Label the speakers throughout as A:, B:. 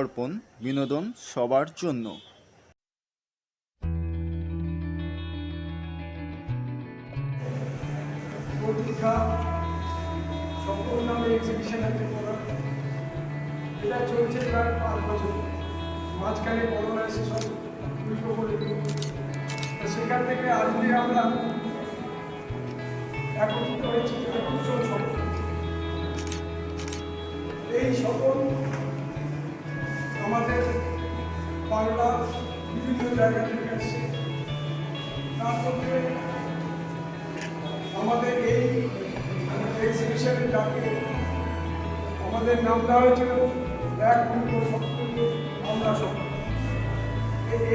A: দর্পণ বিনোদন সবার জন্য।
B: সেখান থেকে আমরা একত্রিত হয়েছি এই সকল জায়গা আমাদের এই এক্সিবিশনের ডাকে আমাদের নাম দেওয়া হয়েছিল এক সপ্তমী আমরা সকল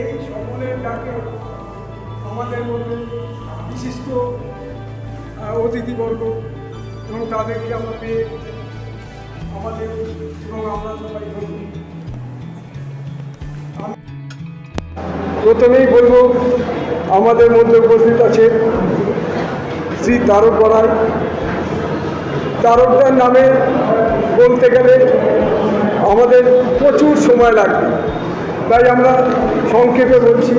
B: এই সকলের ডাকে আমাদের মধ্যে বিশিষ্ট অতিথিবর্গ এবং তাদেরকে আমরা পেয়ে আমাদের এবং প্রথমেই বলব, আমাদের মধ্যে উপস্থিত আছে শ্রী তারক বড়াই তারকদার নামে বলতে গেলে আমাদের প্রচুর সময় লাগবে। তাই আমরা সংক্ষেপে বলছি,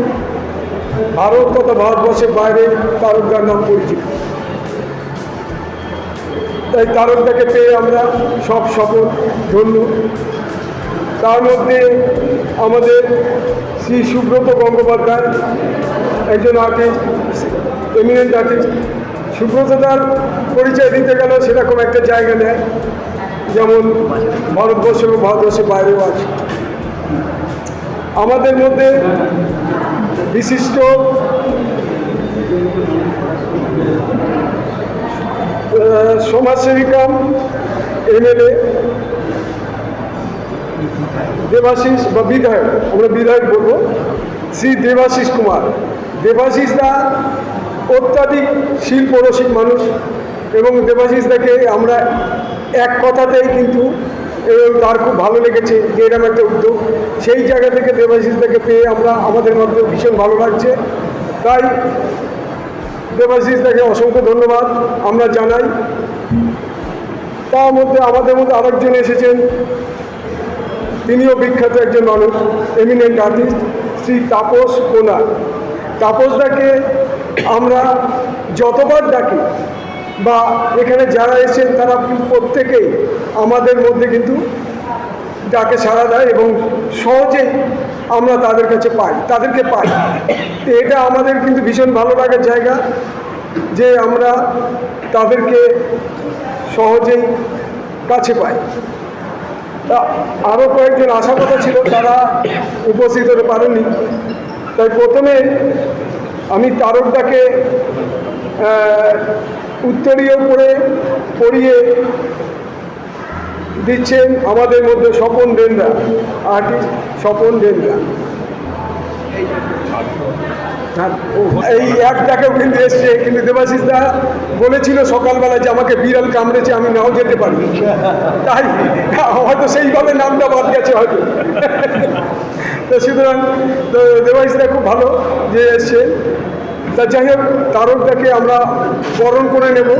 B: ভারত তথা ভারতবর্ষের বাইরে তারকদার নাম পরিচিত। তাই তারকদাকে পেয়ে আমরা সব সফল ধন্য। তার মধ্যে আমাদের শ্রী সুব্রত গঙ্গোপাধ্যায়, একজন আর্টিস্ট এমিনেন্ট আর্টিস্ট সুব্রতদার পরিচয় দিতে গেল সেরকম একটা জায়গা নেয়। যেমন ভারতবর্ষ এবং ভারতবর্ষের বাইরেও আছে। আমাদের মধ্যে বিশিষ্ট সমাজসেবিকা এমএলএ দেবাশিস বা বিধায়ক, আমরা বিধায়ক বলব, শ্রী দেবাশিস কুমার। দেবাশিস দা অত্যাধিক শিল্প রসিক মানুষ এবং দেবাশিস দাকে আমরা এক কথাতেই কিন্তু এবং তার খুব ভালো লেগেছে যে এরকম একটা উদ্যোগ। সেই জায়গা থেকে দেবাশিস দাকে পেয়ে আমরা আমাদের মধ্যে ভীষণ ভালো লাগছে। তাই দেবাশিস দাকে অসংখ্য ধন্যবাদ। আমরা জানাই, তার মধ্যে আমাদের মধ্যে আরেকজন এসেছেন তিনিও বিখ্যাত একজন মানুষ এমিনেন্ট আর্টিস্ট শ্রী তাপস কোনা তাপসদাকে আমরা যতবার ডাকি বা এখানে যারা এসেছেন, তারা প্রত্যেকেই আমাদের মধ্যে কিন্তু ডাকে সাড়া দেয় এবং সহজেই আমরা তাদের কাছে পাই, তাদেরকে পাই। তো এটা আমাদের কিন্তু ভীষণ ভালো লাগার জায়গা যে আমরা তাদেরকে সহজেই কাছে পাই। আরও কয়েকজন আশা কথা ছিল তারা উপস্থিত হতে পারেননি। তাই প্রথমে আমি তারকটাকে উত্তরীয় করে পড়িয়ে দিচ্ছেন আমাদের মধ্যে স্বপন দেনরা আর্টিস্ট স্বপন ও, এই অ্যাপটাকেও কিন্তু এসছে, কিন্তু দেবাশিস দা বলেছিল সকালবেলা যে আমাকে বিড়াল কামড়েছে, আমি নাও যেতে পারি তাই, হয়তো সেইভাবে নামটা বাদ গেছে হয়তো। তো সুতরাং, তো দেবাশিস দা খুব ভালো যে এসছে। তা যাই হোক, তারকটাকে আমরা বরণ করে নেব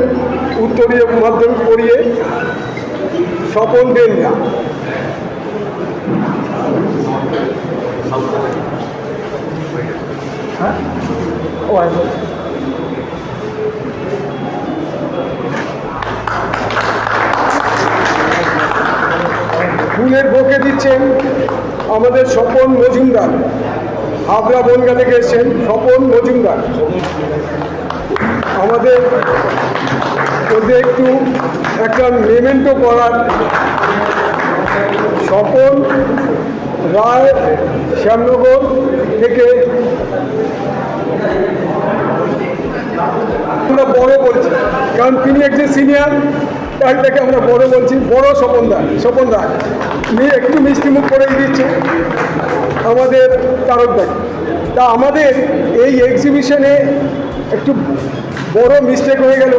B: উত্তরীয় মাধ্যমে পড়িয়ে। সকল দেন না। ও আচ্ছা ফুলের বকে দিচ্ছেন আমাদের স্বপন মজুমদার। হাবড়া বনগা থেকে এসছেন স্বপন মজুমদার। আমাদের মধ্যে একটু একটা মেমেন্টো করার স্বপন রায় শ্যামনগর থেকে আমরা বড় বলছি। কারণ তিনি একজন সিনিয়র তাই থেকে আমরা বড় বলছি। বড় স্বপন দা স্বপন দা একটু মিষ্টি মুখ করেই দিচ্ছে। আমাদের তারক তারকদাকে তা আমাদের এই এক্সিবিশনে একটু বড় মিস্টেক হয়ে গেল।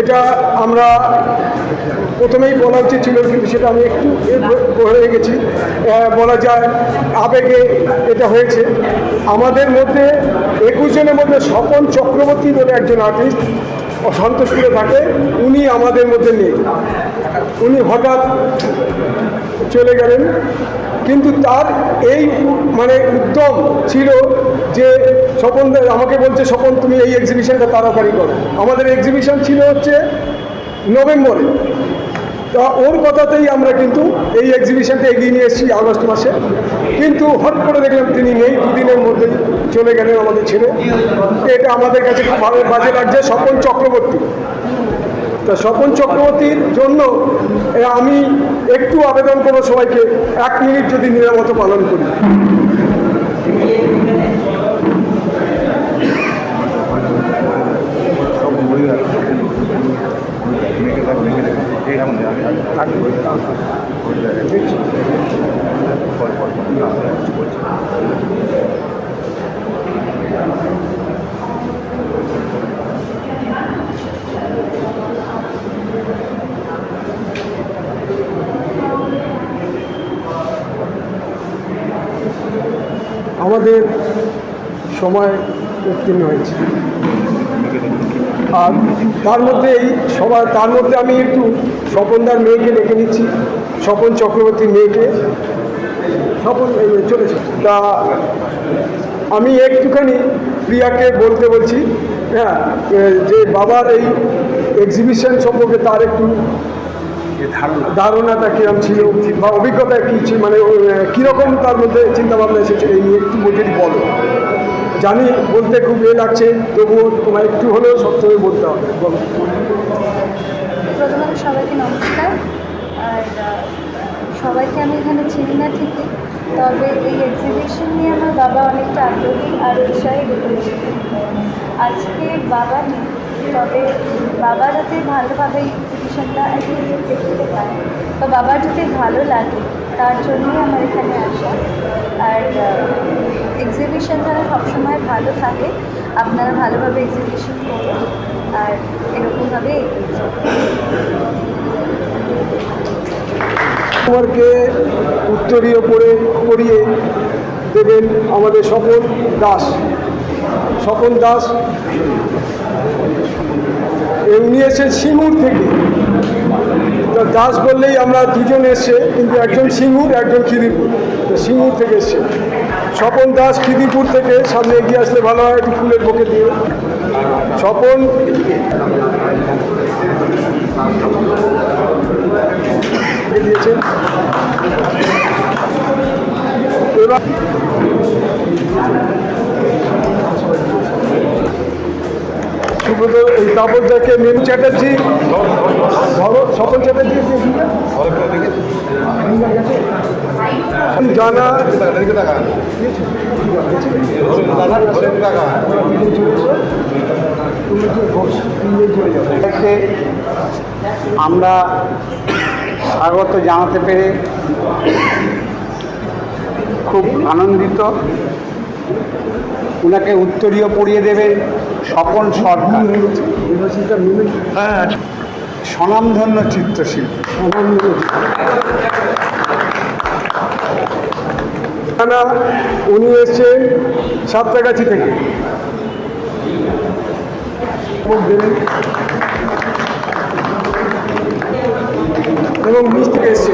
B: এটা আমরা প্রথমেই বলা উচিত ছিল কিন্তু সেটা আমি একটু হয়ে গেছি বলা যায় আবেগে এটা হয়েছে। আমাদের মধ্যে একুশ জনের মধ্যে স্বপন চক্রবর্তী বলে একজন আর্টিস্ট অসন্তুষ্ট থাকে। উনি আমাদের মধ্যে নেই। উনি হঠাৎ চলে গেলেন। কিন্তু তার এই মানে উদ্যম ছিল যে স্বপন আমাকে বলছে, স্বপন, তুমি এই এক্সিবিশনটা তাড়াতাড়ি করো। আমাদের এক্সিবিশন ছিল হচ্ছে নভেম্বরে। ওর কথাতেই আমরা কিন্তু এই এক্সিবিশনটা এগিয়ে নিয়ে এসেছি আগস্ট মাসে। কিন্তু হট করে দেখলাম তিনি নেই, দুদিনের মধ্যেই চলে গেলেন আমাদের ছেড়ে এটা আমাদের কাছে খুব ভালো বাজে লাগছে, স্বপন চক্রবর্তী। তা স্বপন চক্রবর্তীর জন্য আমি একটু আবেদন করব সবাইকে, এক মিনিট যদি নিরাপত্তা পালন করি। আমাদের সময় উত্তীর্ণ হয়েছে। আর তার মধ্যে এই সবার তার মধ্যে আমি একটু স্বপনদার মেয়েকে ডেকে নিচ্ছি। স্বপন চক্রবর্তীর মেয়েকে। স্বপন চলেছে তা আমি একটুখানি প্রিয়াকে বলতে বলছি হ্যাঁ যে বাবার এই এক্সিবিশন সম্পর্কে তার একটু ধারণাটা কিরম ছিল বা অভিজ্ঞতা কী ছিল? মানে কীরকম তার মধ্যে চিন্তাভাবনা এসেছে? এই নিয়ে একটু যদি বলো। জানি, বলতে খুব এ লাগছে, তবুও তোমার একটু হলেও সবসময় বলতে হবে।
C: প্রথমত সবাইকে নমস্কার। আর সবাইকে আমি এখানে চিনি না ঠিকই, তবে এই এক্সিবিশন নিয়ে আমার বাবা অনেকটা আগ্রহী আর উৎসাহী দেখেছি আজকে বাবা নেই, তবে বাবা যাতে ভালোভাবে এক্সিবিশনটা দেখতে পায়। বা বাবার যাতে ভালো লাগে তার জন্যই আমার এখানে আসা। আর এক্সিবিশন যারা সবসময় ভালো থাকে। আপনারা ভালোভাবে এক্সিবিশন করুন। আর এরকমভাবে
B: কুমারকে উত্তরীয় পড়ে পড়িয়ে দেবেন আমাদের স্বপন দাস। স্বপন দাস। এ উনি এসেছেন সিঙ্গুর থেকে। দাস বললেই আমরা দুজন এসছে, কিন্তু একজন সিঙ্গুর, একজন খিদিপুর তো সিঙ্গুর থেকে এসছে। স্বপন দাস খিদিপুর থেকে, সামনে এগিয়ে আসলে ভালো হয় একটু ফুলের বকে দিয়ে। স্বপন। দিয়েছেন সুব্রত, এই তাপসদাকে মেনু চ্যাটার্জি ধরো সকল চ্যাটার্জি জানা
D: আমরা স্বাগত জানাতে পেরে খুব আনন্দিত। ওনাকে উত্তরীয় পড়িয়ে দেবে স্বপন সরকার।
B: মেনু
D: স্বনামধন্য চিত্রশিল্পী।
B: উনি এসছেন সাতটাগাছি থেকে। এবং। এবং মিষ্টি এসছে।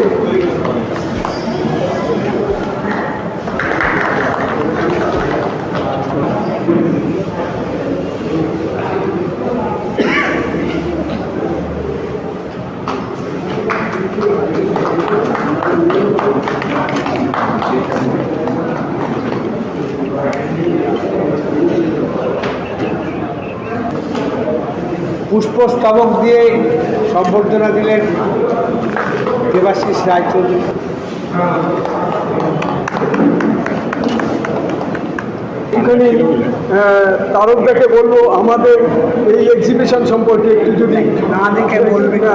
D: পুষ্পস্তবক দিয়ে সম্বর্ধনা দিলেন দেবাশিস রায়চৌধুরী।
B: এখানে তারকদাকে বলব, আমাদের এই এক্সিবিশন সম্পর্কে একটু যদি
D: না দেখে বলবি
B: না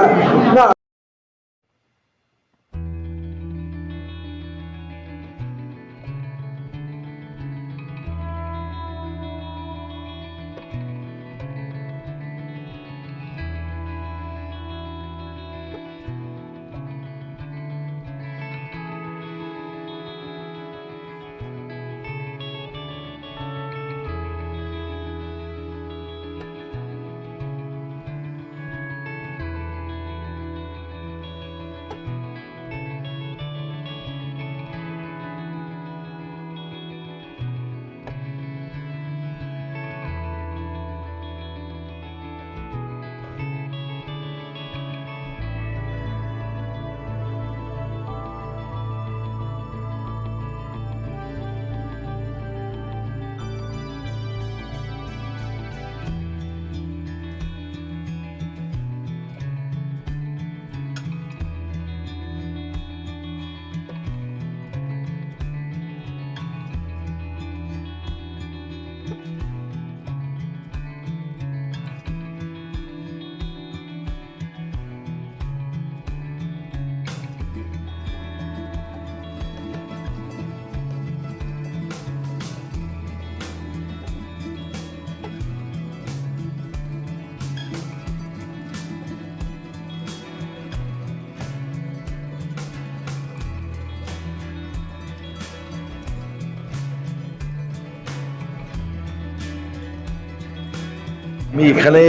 E: আমি এখানে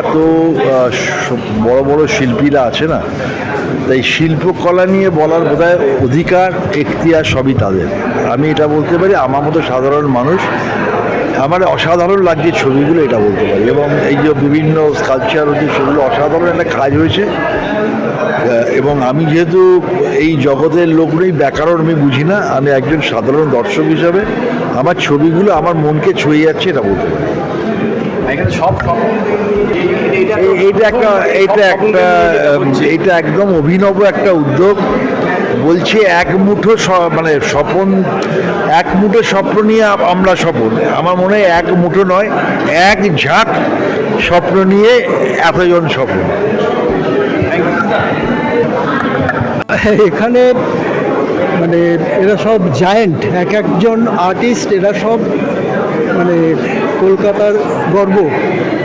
E: এত বড় বড় শিল্পীরা আছে না, তাই শিল্পকলা নিয়ে বলার বোধহয় অধিকার, এখতিয়ার সবই তাদের। আমি এটা বলতে পারি, আমার মতো সাধারণ মানুষ, আমার অসাধারণ লাগছে ছবিগুলো এটা বলতে পারি। এবং এই যে বিভিন্ন স্কালচার হচ্ছে সেগুলো অসাধারণ একটা কাজ হয়েছে। এবং আমি যেহেতু এই জগতের লোক নেই, ব্যাকরণ আমি বুঝি না, আমি একজন সাধারণ দর্শক হিসাবে আমার ছবিগুলো আমার মনকে ছুঁয়ে যাচ্ছে এটা বলতে পারি।
D: এখানে সব
E: এইটা একটা এইটা একটা এইটা একদম অভিনব একটা উদ্যোগ। বলছে এক মুঠো মানে স্বপন এক মুঠো স্বপ্ন নিয়ে আমরা স্বপন। আমার মনে হয় এক মুঠো নয় এক ঝাঁক স্বপ্ন নিয়ে এতজন স্বপ্ন।
F: এখানে মানে এরা সব জায়েন্ট এক একজন আর্টিস্ট এরা সব মানে কলকাতার গর্ব।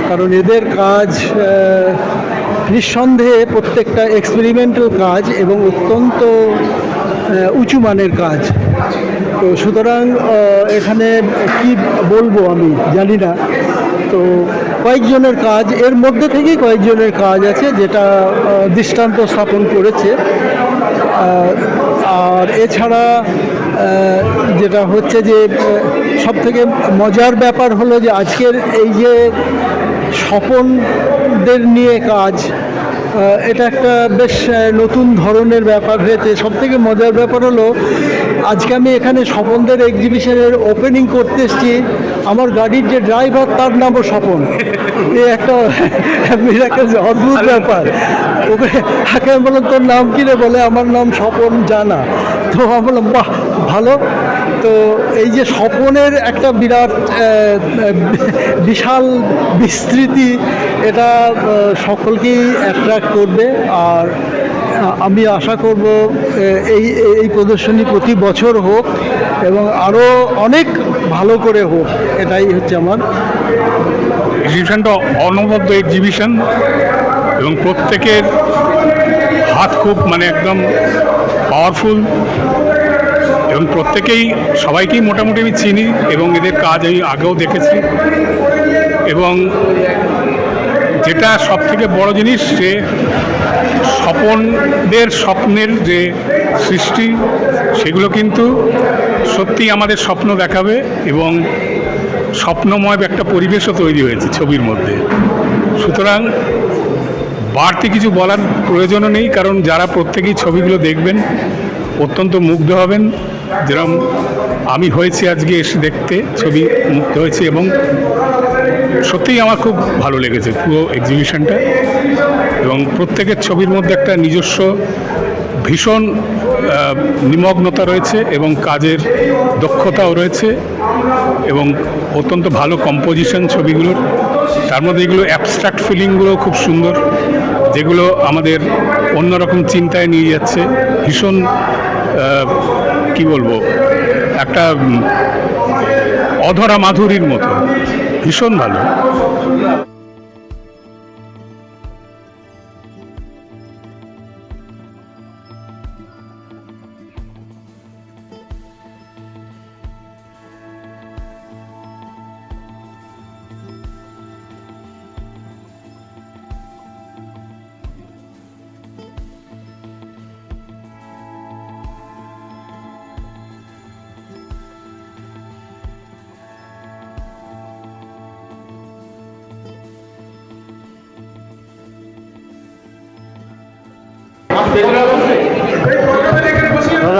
F: কারণ এদের কাজ নিঃসন্দেহে প্রত্যেকটা এক্সপেরিমেন্টাল কাজ এবং অত্যন্ত উঁচু মানের কাজ। তো সুতরাং এখানে কি বলব আমি জানি না। তো কয়েকজনের কাজ, এর মধ্যে থেকেই কয়েকজনের কাজ আছে যেটা দৃষ্টান্ত স্থাপন করেছে। আর এছাড়া যেটা হচ্ছে যে সব থেকে মজার ব্যাপার হলো যে আজকের এই যে স্বপনদের নিয়ে কাজ এটা একটা বেশ নতুন ধরনের ব্যাপার হয়েছে। সব থেকে মজার ব্যাপার হলো আজকে আমি এখানে স্বপনদের এক্সিবিশনের ওপেনিং করতে এসেছি। আমার গাড়ির যে ড্রাইভার তার নামও স্বপন। এ একটা অদ্ভুত ব্যাপার। ওকে আমি বললাম তোর নাম কী রে? বলে আমার নাম স্বপন জানা। তো আমি বললাম বাহ ভালো। তো এই যে স্বপনের একটা বিরাট বিশাল বিস্তৃতি, এটা সকলকেই অ্যাট্রাক্ট করবে। আর আমি আশা করব এই এই প্রদর্শনী প্রতি বছর হোক এবং আরও অনেক ভালো করে হোক, এটাই হচ্ছে আমার।
G: এক্সিবিশনটা অনবদ্য এক্সিবিশন এবং প্রত্যেকের হাত খুব মানে একদম পাওয়ারফুল এবং প্রত্যেকেই সবাইকেই মোটামুটি আমি চিনি এবং এদের কাজ আমি আগেও দেখেছি। এবং যেটা সব থেকে বড় জিনিস যে স্বপনদের স্বপ্নের যে সৃষ্টি, সেগুলো কিন্তু সত্যি আমাদের স্বপ্ন দেখাবে এবং স্বপ্নময় একটা পরিবেশও তৈরি হয়েছে ছবির মধ্যে। সুতরাং বাড়তি কিছু বলার প্রয়োজনও নেই, কারণ যারা প্রত্যেকেই ছবিগুলো দেখবেন অত্যন্ত মুগ্ধ হবেন। যেরকম আমি হয়েছি আজকে এসে দেখতে, ছবি মুগ্ধ হয়েছি এবং সত্যিই আমার খুব ভালো লেগেছে পুরো এক্সিবিশনটা এবং প্রত্যেকের ছবির মধ্যে একটা নিজস্ব ভীষণ নিমগ্নতা রয়েছে এবং কাজের দক্ষতাও রয়েছে এবং অত্যন্ত ভালো কম্পোজিশন ছবিগুলোর। তার মধ্যে এগুলো অ্যাবস্ট্রাক্ট ফিলিংগুলো খুব সুন্দর, যেগুলো আমাদের অন্যরকম চিন্তায় নিয়ে যাচ্ছে। ভীষণ কি বলব একটা অধরা মাধুরীর মতো। ভীষণ ভালো।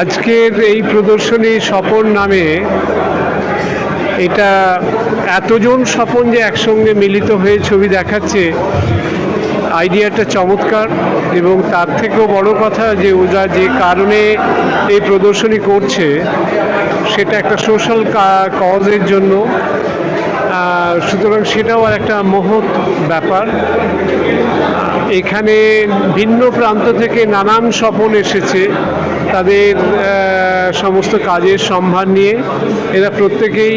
H: আজকের এই প্রদর্শনী স্বপন নামে এটা এতজন স্বপন যে একসঙ্গে মিলিত হয়ে ছবি দেখাচ্ছে, আইডিয়াটা চমৎকার এবং তার থেকেও বড় কথা যে ওরা যে কারণে এই প্রদর্শনী করছে, সেটা একটা সোশ্যাল কজের জন্য। সুতরাং সেটাও আর একটা মহৎ ব্যাপার। এখানে ভিন্ন প্রান্ত থেকে নানান স্বপন এসেছে। তাদের সমস্ত কাজের সম্ভার নিয়ে এরা প্রত্যেকেই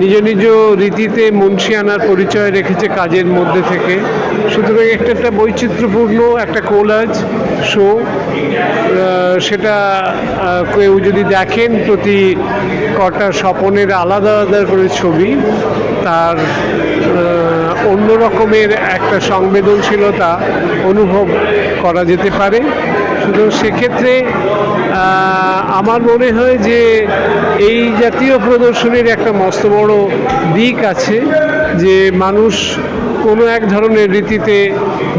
H: নিজ নিজ রীতিতে মুন্সিয়ানার পরিচয় রেখেছে কাজের মধ্যে থেকে। সুতরাং একটা একটা বৈচিত্র্যপূর্ণ একটা কোলাজ শো সেটা কেউ যদি দেখেন প্রতি কটা স্বপনের আলাদা আলাদা করে ছবি, তার অন্য রকমের একটা সংবেদনশীলতা অনুভব করা যেতে পারে। সুতরাং সেক্ষেত্রে আমার মনে হয় যে এই জাতীয় প্রদর্শনীর একটা মস্ত বড় দিক আছে যে মানুষ কোনো এক ধরনের রীতিতে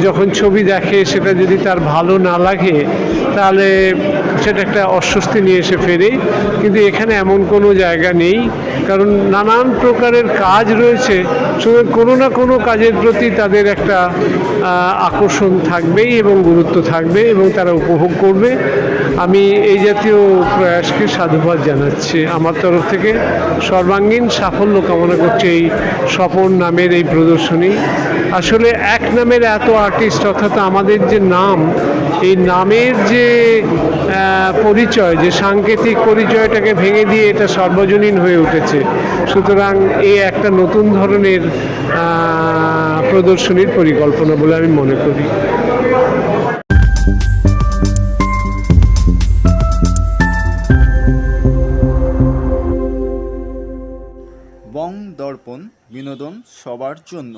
H: যখন ছবি দেখে সেটা যদি তার ভালো না লাগে, তাহলে সেটা একটা অস্বস্তি নিয়ে এসে ফেরে, কিন্তু এখানে এমন কোনো জায়গা নেই। কারণ নানান প্রকারের কাজ রয়েছে সুতরাং কোনো না কোনো কাজের প্রতি তাদের একটা আকর্ষণ থাকবেই এবং গুরুত্ব থাকবে এবং তারা উপভোগ করবে। আমি এই জাতীয় প্রয়াসকে সাধুবাদ জানাচ্ছি। আমার তরফ থেকে সর্বাঙ্গীন সাফল্য কামনা করছি এই স্বপন নামের এই প্রদর্শনী। আসলে এক নামের এত আর্টিস্ট অর্থাৎ আমাদের যে নাম, এই নামের যে পরিচয়, যে সাংকেতিক পরিচয়টাকে ভেঙে দিয়ে এটা সর্বজনীন হয়ে উঠেছে। সুতরাং এই একটা নতুন ধরনের প্রদর্শনীর পরিকল্পনা বলে আমি মনে করি।
A: বং দর্পণ বিনোদন সবার জন্য।